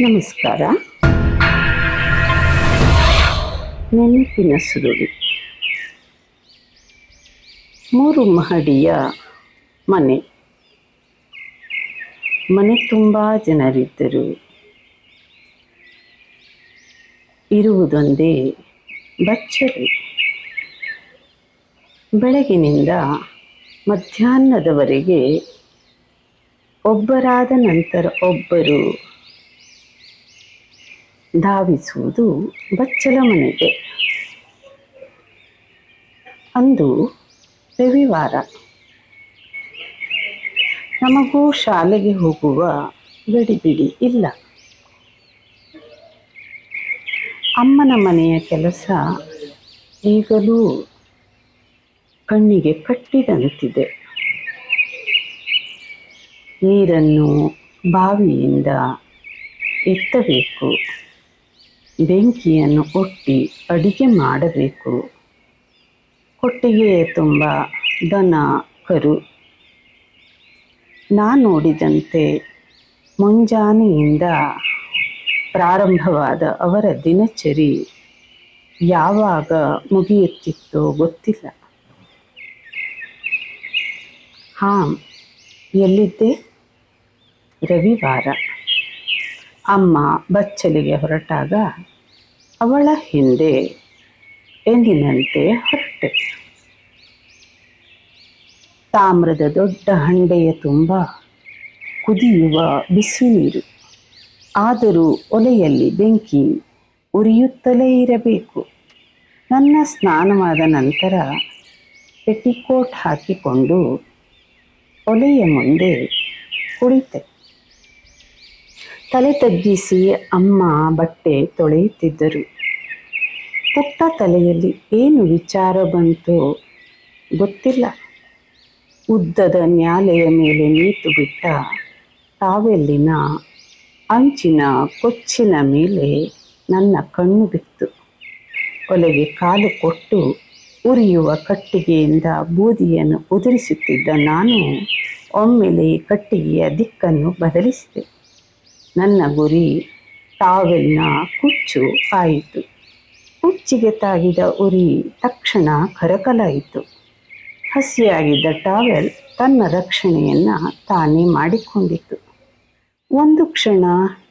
ನಮಸ್ಕಾರ. ನೆನಪಿನ ಸುರುಳಿ. ಮೂರು ಮಹಡಿಯ ಮನೆ. ಮನೆ ತುಂಬ ಜನರಿದ್ದರು. ಇರುವುದೊಂದೇ ಬಚ್ಚಲು. ಬೆಳಗಿನಿಂದ ಮಧ್ಯಾಹ್ನದವರೆಗೆ ಒಬ್ಬರಾದ ನಂತರ ಒಬ್ಬರು ಧಾವಿಸುವುದು ಬಚ್ಚಲ ಮನೆಗೆ ಅಂದು ರವಿವಾರ. ನಮಗೂ ಶಾಲೆಗೆ ಹೋಗುವ ಗಡಿಬಿಡಿ ಇಲ್ಲ. ಅಮ್ಮನ ಮನೆಯ ಕೆಲಸ ಈಗಲೂ ಕಣ್ಣಿಗೆ ಕಟ್ಟಿದಂತಿದೆ. ನೀರನ್ನು ಬಾವಿಯಿಂದ ಎತ್ತಬೇಕು. ಬೆಂಕಿಯನ್ನು ಒಟ್ಟಿ ಅಡಿಗೆ ಮಾಡಬೇಕು. ಹೊಟ್ಟೆಗೆ ತುಂಬ ದನ, ಕರು. ನಾ ನೋಡಿದಂತೆ ಮುಂಜಾನೆಯಿಂದ ಪ್ರಾರಂಭವಾದ ಅವರ ದಿನಚರಿ ಯಾವಾಗ ಮುಗಿಯುತ್ತಿತ್ತೋ ಗೊತ್ತಿಲ್ಲ. ಹಾಂ, ಎಲ್ಲಿದ್ದೆ? ರವಿವಾರ. ಅಮ್ಮ ಬಚ್ಚಲಿಗೆ ಹೊರಟಾಗ ಅವಳ ಹಿಂದೆ ಎಂದಿನಂತೆ ಹೊರಟೆ ತಾಮ್ರದ ದೊಡ್ಡ ಹಂಡೆಯ ತುಂಬ ಕುದಿಯುವ ಬಿಸಿ ನೀರು. ಆದರೂ ಒಲೆಯಲ್ಲಿ ಬೆಂಕಿ ಉರಿಯುತ್ತಲೇ ಇರಬೇಕು. ನನ್ನ ಸ್ನಾನವಾದ ನಂತರ ಪೆಟಿಕೋಟ್ ಹಾಕಿಕೊಂಡು ಒಲೆಯ ಮುಂದೆ ಕುಳಿತೆ. ತಲೆ ತಗ್ಗಿಸಿ ಅಮ್ಮ ಬಟ್ಟೆ ತೊಳೆಯುತ್ತಿದ್ದರು. ಪುಟ್ಟ ತಲೆಯಲ್ಲಿ ಏನು ವಿಚಾರ ಬಂತೋ ಗೊತ್ತಿಲ್ಲ. ಉದ್ದದ ನ್ಯಾಲೆಯ ಮೇಲೆ ನೀತು ಬಿಟ್ಟ ತಾವೆಲ್ಲಿನ ಅಂಚಿನ ಕೊಚ್ಚಿನ ಮೇಲೆ ನನ್ನ ಕಣ್ಣು ಬಿತ್ತು. ಒಲೆಗೆ ಕಾಲು ಕೊಟ್ಟು ಉರಿಯುವ ಕಟ್ಟಿಗೆಯಿಂದ ಬೂದಿಯನ್ನು ಉದುರಿಸುತ್ತಿದ್ದ ನಾನು ಒಮ್ಮೆಲೆ ಕಟ್ಟಿಗೆಯ ದಿಕ್ಕನ್ನು ಬದಲಿಸಿದೆ. ನನ್ನ ಗುರಿ ಟಾವೆಲ್ನ ಕುಚ್ಚು ಆಯಿತು. ಕುಚ್ಚಿಗೆ ತಾಗಿದ ಉರಿ ತಕ್ಷಣ ಕರಕಲಾಯಿತು. ಹಸಿಯಾಗಿದ್ದ ಟಾವೆಲ್ ತನ್ನ ರಕ್ಷಣೆಯನ್ನು ತಾನೇ ಮಾಡಿಕೊಂಡಿತು ಒಂದು ಕ್ಷಣ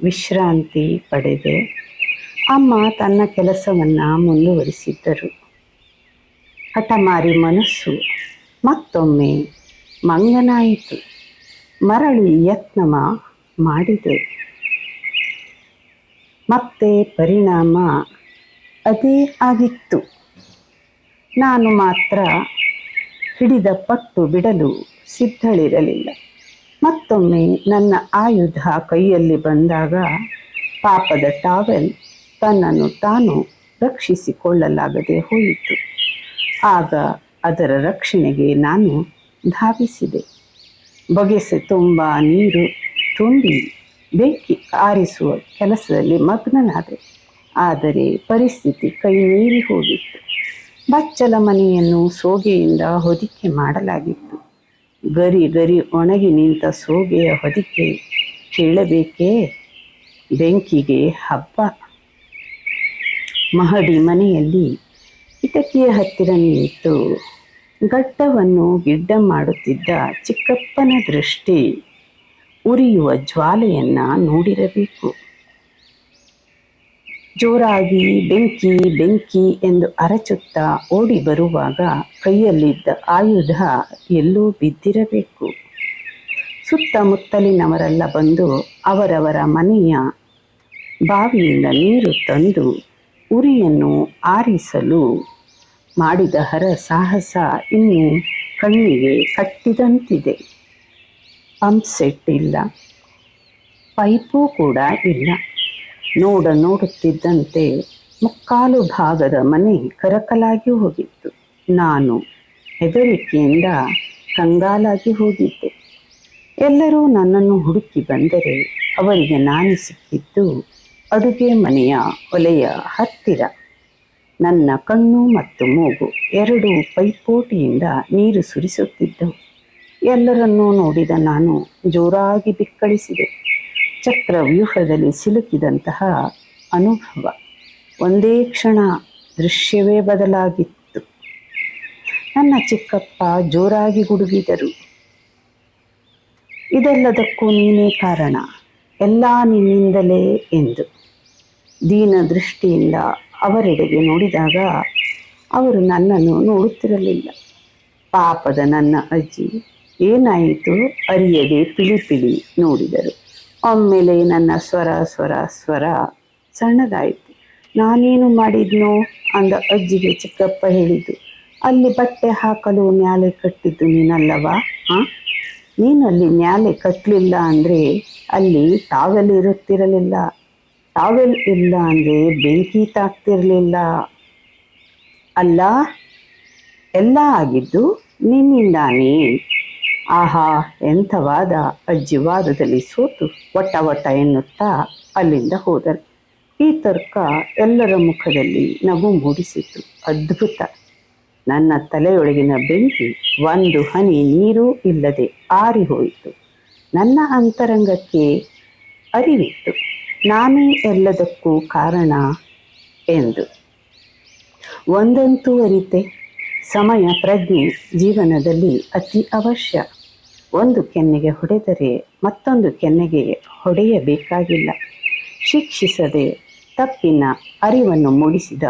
ವಿಶ್ರಾಂತಿ ಪಡೆದೆ. ಅಮ್ಮ ತನ್ನ ಕೆಲಸವನ್ನು ಮುಂದುವರಿಸಿದ್ದರು. ಹಠಮಾರಿ ಮನಸ್ಸು ಮತ್ತೊಮ್ಮೆ ಮಂಗನಾಯಿತು. ಮರಳಿ ಯತ್ನಮ ಮಾಡಿದೆ. ಮತ್ತೆ ಪರಿಣಾಮ ಅದೇ ಆಗಿತ್ತು. ನಾನು ಮಾತ್ರ ಹಿಡಿದ ಪಟ್ಟು ಬಿಡಲು ಸಿದ್ಧಳಿರಲಿಲ್ಲ. ಮತ್ತೊಮ್ಮೆ ನನ್ನ ಆಯುಧ ಕೈಯಲ್ಲಿ ಬಂದಾಗ ಪಾಪದ ಟಾವೆಲ್ ತನ್ನನ್ನು ತಾನು ರಕ್ಷಿಸಿಕೊಳ್ಳಲಾಗದೆ ಹೋಯಿತು. ಆಗ ಅದರ ರಕ್ಷಣೆಗೆ ನಾನು ಧಾವಿಸಿದೆ. ಬಗೆಸೆ ತುಂಬ ನೀರು ತುಂಬಿ ಬೆಂಕಿ ಆರಿಸುವ ಕೆಲಸದಲ್ಲಿ ಮಗ್ನನಾದೆ. ಆದರೆ ಪರಿಸ್ಥಿತಿ ಕೈ ಮೀರಿ ಹೋಗಿತ್ತು. ಬಚ್ಚಲ ಮನೆಯನ್ನು ಸೋಗೆಯಿಂದ ಹೊದಿಕೆ ಮಾಡಲಾಗಿತ್ತು. ಗರಿ ಗರಿ ಒಣಗಿ ನಿಂತ ಸೋಗೆಯ ಹೊದಿಕೆ ಕೇಳಬೇಕೇ? ಬೆಂಕಿಗೆ ಹಬ್ಬ. ಮಹಡಿ ಮನೆಯಲ್ಲಿ ಕಿಟಕಿಯ ಹತ್ತಿರ ನಿಂತು ಗಡ್ಡವನ್ನು ಗಿಡ್ಡ ಮಾಡುತ್ತಿದ್ದ ಚಿಕ್ಕಪ್ಪನ ದೃಷ್ಟಿ ಉರಿಯುವ ಜ್ವಾಲೆಯನ್ನ ನೋಡಿರಬೇಕು. ಜೋರಾಗಿ ಬೆಂಕಿ ಬೆಂಕಿ ಎಂದು ಅರಚುತ್ತಾ ಓಡಿ ಬರುವಾಗ ಕೈಯಲ್ಲಿದ್ದ ಆಯುಧ ಎಲ್ಲೂ ಬಿದ್ದಿರಬೇಕು. ಸುತ್ತಮುತ್ತಲಿನವರೆಲ್ಲ ಬಂದು ಅವರವರ ಮನೆಯ ಬಾವಿಯಿಂದ ನೀರು ತಂದು ಉರಿಯನ್ನು ಆರಿಸಲು ಮಾಡಿದ ಹರ ಸಾಹಸ ಇನ್ನು ಕಣ್ಣಿಗೆ ಕಟ್ಟಿದಂತಿದೆ. ಪಂಪ್ ಸೆಟ್ ಇಲ್ಲ ಪೈಪು ಕೂಡ ಇಲ್ಲ. ನೋಡ ನೋಡುತ್ತಿದ್ದಂತೆ ಮುಕ್ಕಾಲು ಭಾಗದ ಮನೆ ಕರಕಲಾಗಿ ಹೋಗಿತ್ತು. ನಾನು ಹೆದರಿಕೆಯಿಂದ ಕಂಗಾಲಾಗಿ ಹೋಗಿದ್ದೆ. ಎಲ್ಲರೂ ನನ್ನನ್ನು ಹುಡುಕಿ ಬಂದರೆ ಅವರಿಗೆ ನಾನು ಸಿಕ್ಕಿದ್ದು ಅಡುಗೆ ಮನೆಯ ಒಲೆಯ ಹತ್ತಿರ. ನನ್ನ ಕಣ್ಣು ಮತ್ತು ಮೂಗು ಎರಡು ಪೈಪೋಟಿಯಿಂದ ನೀರು ಸುರಿಸುತ್ತಿದ್ದವು. ಎಲ್ಲರನ್ನೂ ನೋಡಿದ ನಾನು ಜೋರಾಗಿ ಬಿಕ್ಕಳಿಸಿದೆ. ಚಕ್ರವ್ಯೂಹದಲ್ಲಿ ಸಿಲುಕಿದಂತಹ ಅನುಭವ ಒಂದೇ ಕ್ಷಣ ದೃಶ್ಯವೇ ಬದಲಾಗಿತ್ತು. ನನ್ನ ಚಿಕ್ಕಪ್ಪ ಜೋರಾಗಿ ಗುಡುಗಿದರು. ಇದೆಲ್ಲದಕ್ಕೂ ನೀನೇ ಕಾರಣ. ಎಲ್ಲ ನಿನ್ನಿಂದಲೇ ಎಂದು. ದೀನ ದೃಷ್ಟಿಯಿಂದ ಅವರೆಡೆಗೆ ನೋಡಿದಾಗ ಅವರು ನನ್ನನ್ನು ನೋಡುತ್ತಿರಲಿಲ್ಲ. ಪಾಪದ ನನ್ನ ಅಜ್ಜಿ ಏನಾಯಿತು? ಅರಿಯದೆ ಪಿಳಿ ಪಿಳಿ ನೋಡಿದರು. ಒಮ್ಮೆಲೆ ನನ್ನ ಸ್ವರ ಸ್ವರ ಸ್ವರ ಸಣ್ಣದಾಯಿತು. ನಾನೇನು ಮಾಡಿದ್ನೋ? ಅಂದ ಅಜ್ಜಿಗೆ ಚಿಕ್ಕಪ್ಪ ಹೇಳಿದ್ದು. ಅಲ್ಲಿ ಬಟ್ಟೆ ಹಾಕಲು ನ್ಯಾಲೆ ಕಟ್ಟಿದ್ದು ನೀನಲ್ಲವಾ? ಹಾಂ ನೀನು ಅಲ್ಲಿ ಕಟ್ಟಲಿಲ್ಲ ಅಂದರೆ ಅಲ್ಲಿ ಟಾವೆಲ್ ಇರುತ್ತಿರಲಿಲ್ಲ. ಟಾವೆಲ್ ಇಲ್ಲ ಅಂದರೆ ಬೆಂಕಿ ತಾಕ್ತಿರಲಿಲ್ಲ. ಅಲ್ಲ, ಎಲ್ಲ ಆಗಿದ್ದು ನಿನ್ನಿಂದಾನೇ ಆಹಾ ಎಂಥವಾದ ಅಜ್ಜಿ ವಾದದಲ್ಲಿ ಸೋತು ಒಟ್ಟ ಒಟ್ಟ ಎನ್ನುತ್ತಾ ಅಲ್ಲಿಂದ ಹೋದರು ಈ ತರ್ಕ ಎಲ್ಲರ ಮುಖದಲ್ಲಿ ನಗು ಮೂಡಿಸಿತು. ಅದ್ಭುತ. ನನ್ನ ತಲೆಯೊಳಗಿನ ಬೆಂಕಿ, ಒಂದು ಹನಿ ನೀರು ಇಲ್ಲದೆ ಆರಿ ಹೋಯಿತು. ನನ್ನ ಅಂತರಂಗಕ್ಕೆ ಅರಿವಿತ್ತು. ನಾನೇ ಎಲ್ಲದಕ್ಕೂ ಕಾರಣ ಎಂದು. ಒಂದಂತೂ ಅರಿತೆ. ಸಮಯ, ಪ್ರಜ್ಞೆ, ಜೀವನದಲ್ಲಿ ಅತಿ ಅವಶ್ಯ. ಒಂದು ಕೆನ್ನೆಗೆ ಹೊಡೆದರೆ ಮತ್ತೊಂದು ಕೆನ್ನೆಗೆ ಹೊಡೆಯಬೇಕಾಗಿಲ್ಲ. ಶಿಕ್ಷಿಸದೆ ತಪ್ಪಿನ ಅರಿವನ್ನು ಮೂಡಿಸಿದ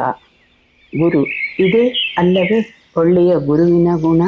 ಗುರು ಇದೇ ಅಲ್ಲವೇ ಒಳ್ಳೆಯ ಗುರುವಿನ ಗುಣ?